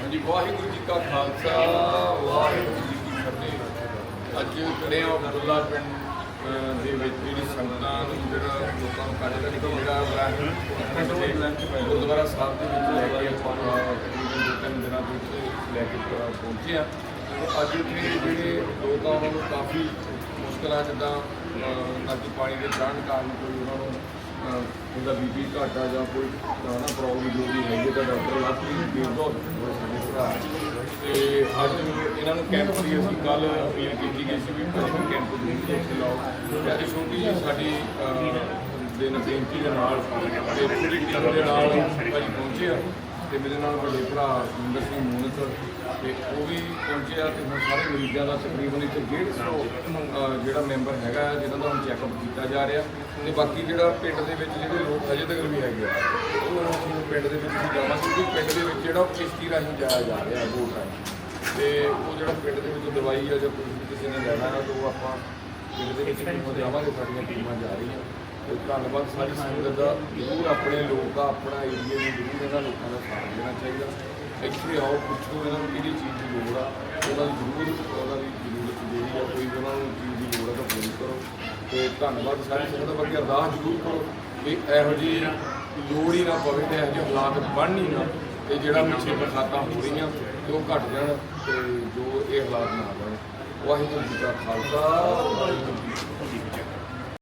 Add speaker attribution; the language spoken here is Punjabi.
Speaker 1: ਹਾਂਜੀ ਵਾਹਿਗੁਰੂ ਜੀ ਕਾ ਖਾਲਸਾ ਵਾਹਿਗੁਰੂ ਜੀ ਕੀ ਫਤਿਹ। ਅੱਜ ਖੜੇ ਆ ਅਬਦੁੱਲਾ ਪਿੰਡ ਦੇ ਵਿੱਚ ਜਿਹੜੀ ਸੰਗਤਾਂ ਨੂੰ ਜਿਹੜਾ ਲੋਕਾਂ ਨੂੰ ਕੱਢ ਕੱਢ ਕੇ ਜਿਹੜਾ ਗੁਰਦੁਆਰਾ ਸਾਹਿਬ ਦੇ ਵਿੱਚ ਲੈ ਕੇ ਆਪਾਂ ਅਹ, ਤਕਰੀਬਨ ਦੋ ਤਿੰਨ ਦਿਨਾਂ ਦੇ ਵਿੱਚ ਲੈ ਕੇ ਪਹੁੰਚੇ ਆ ਤੇ ਅੱਜ ਉੱਥੇ ਜਿਹੜੇ ਲੋਕ ਆ ਉਹਨਾਂ ਨੂੰ ਕਾਫੀ ਮੁਸ਼ਕਲਾਂ ਜਿੱਦਾਂ ਅੱਜ ਪਾਣੀ ਦੇ ਚੜ੍ਹਨ ਕਾਰਨ ਕੋਈ ਉਹਨਾਂ ਨੂੰ ਉਹਦਾ ਬੀਪੀ ਆ ਜਾਂ ਕੋਈ ਨਾ ਪ੍ਰੋਬਲਮ ਜੋ ਵੀ ਹੈਗੀ ਤਾਂ ਡਾਕਟਰ ਲਾਪਰੀ ਬੇਗੋ ਸਾਡੇ ਭਰਾ ਤੇ। ਅੱਜ ਇਹਨਾਂ ਨੂੰ ਕੈਂਪ ਦੀ ਅਸੀਂ ਕੱਲ ਅਪੀਲ ਕੀਤੀ ਗਈ ਸੀ ਵੀ ਤੁਸੀਂ ਕੈਂਪ ਦੇ ਵਿੱਚ ਲਾਓ। ਤੇ ਛੋਟੀ ਜਿਹੀ ਸਾਡੀ ਅਹ, ਦੇ ਨਜ਼ਦੀਕੀ ਦੇ ਨਾਲ ਤੇ ਪੂਰੀ ਟੀਮ ਦੇ ਨਾਲ ਭਾਜੀ ਪਹੁੰਚੇ ਤੇ ਮੇਰੇ ਨਾਲ ਵੱਡੇ ਭਰਾ ਸੁੰਦਰ ਸਿੰਘ ਮੂਨਤ ਤੇ ਉਹ ਵੀ ਪਹੁੰਚੇ ਆ ਤੇ ਹੁਣ ਸਾਰੇ ਮਰੀਜ਼ਾਂ ਦਾ ਤਕਰੀਬਨ ਇੱਥੇ 150 ਜਿਹੜਾ ਮੈਂਬਰ ਹੈਗਾ ਜਿਨ੍ਹਾਂ ਦਾ ਹੁਣ ਚੈੱਕਅਪ ਕੀਤਾ ਜਾ ਰਿਹਾ। ਤੇ ਬਾਕੀ ਜਿਹੜਾ ਪਿੰਡ ਦੇ ਵਿੱਚ ਜਿਹੜੇ ਲੋਕ ਅਜੇ ਤੱਕ ਵੀ ਹੈਗੇ ਆ ਉਹ ਪਿੰਡ ਦੇ ਵਿੱਚ ਵੀ ਜਾਵਾਂਗੇ ਕਿਉਂਕਿ ਪਿੰਡ ਦੇ ਵਿੱਚ ਜਿਹੜਾ ਉਹ ਕਿਸ਼ਤੀ ਰਾਹੀਂ ਜਾਇਆ ਜਾ ਰਿਹਾ ਬੋਟ ਰਾਹੀਂ ਤੇ ਉਹ ਜਿਹੜਾ ਪਿੰਡ ਦੇ ਵਿੱਚ ਦਵਾਈ ਆ ਜਾਂ ਵੀ ਕਿਸੇ ਨੇ ਲੈਣਾ ਹੈ ਤਾਂ ਉਹ ਆਪਾਂ ਪਿੰਡ ਦੇ ਵਿੱਚ ਜਾਵਾਂਗੇ ਸਾਡੀਆਂ ਟੀਮਾਂ ਜਾ ਰਹੀਆਂ। ਤੇ ਧੰਨਵਾਦ ਸਾਰੀ ਸੰਗਤ ਦਾ। ਜ਼ਰੂਰ ਆਪਣੇ ਲੋਕ ਆ, ਆਪਣਾ ਏਰੀਆ ਨੂੰ ਜ਼ਰੂਰ ਇਹਨਾਂ ਲੋਕਾਂ ਦਾ ਸਾਥ ਦੇਣਾ ਚਾਹੀਦਾ। ਇੱਥੇ ਆਓ, ਪੁੱਛੋ ਇਹਨਾਂ ਨੂੰ ਕਿਹੜੀ ਚੀਜ਼ ਦੀ ਲੋੜ ਆ। ਉਹਨਾਂ ਦੀ ਜ਼ਰੂਰ, ਉਹਨਾਂ ਦੀ ਜ਼ਰੂਰਤ ਜਿਹੜੀ ਆ, ਕੋਈ ਉਹਨਾਂ ਨੂੰ ਚੀਜ਼ ਦੀ ਲੋੜ ਆ ਤਾਂ ਪੂਰੀ ਕਰੋ। ਤੇ ਧੰਨਵਾਦ ਸਾਰੀ ਸੰਗਤ ਦਾ। ਬਾਕੀ ਅਰਦਾਸ ਜ਼ਰੂਰ ਕਰੋ ਵੀ ਇਹੋ ਜਿਹੀ ਲੋੜ ਹੀ ਨਾ ਪਵੇ ਤੇ ਇਹੋ ਜਿਹੇ ਹਾਲਾਤ ਬਣ ਹੀ ਨਾ। ਤੇ ਜਿਹੜਾ ਪਿੱਛੇ ਬਰਸਾਤਾਂ ਹੋ ਰਹੀਆਂ, ਤੇ ਉਹ ਘਟ ਜਾਣ ਤੇ ਜੋ ਇਹ ਹਾਲਾਤ ਨਾ ਬਣ ਵਾਹਿਗੁਰੂ ਜੀ ਕਾ ਖਾਲਸਾ